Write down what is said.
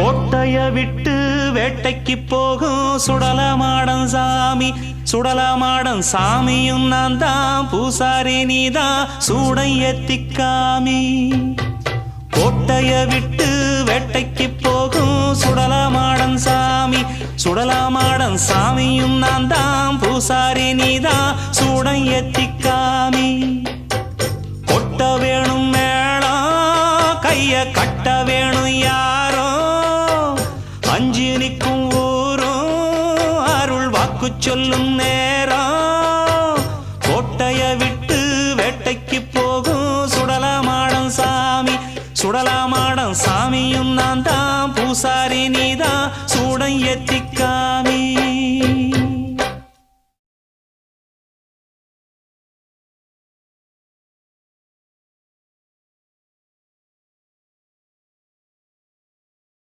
கோட்டைய விட்டு வேட்டைக்கு போகும் சுடலமாடன் சாமி சுடலமாடன் சாமியும் நான் தான். பூசாரி நீதான் சூடை எத்திக்காமி கோட்டைய விட்டு வேட்டைக்கு போகும் சுடலமாடன் சாமி சுடலமாடன் சாமியும் நான் தான். பூசாரி நீதான் சூடை எத்திக்காமி கொட்ட வேணும் மேளம் கைய கட்ட வேணும் யாரோ. வாக்கு சொல்லும் நேரம். கோட்டைய விட்டு வேட்டைக்கு போகும் சுடலாமாடம் சாமி. சுடலாமாடம் சாமியும் நான் தான் பூசாரி நீதான். சூடம் எத்திக்காமி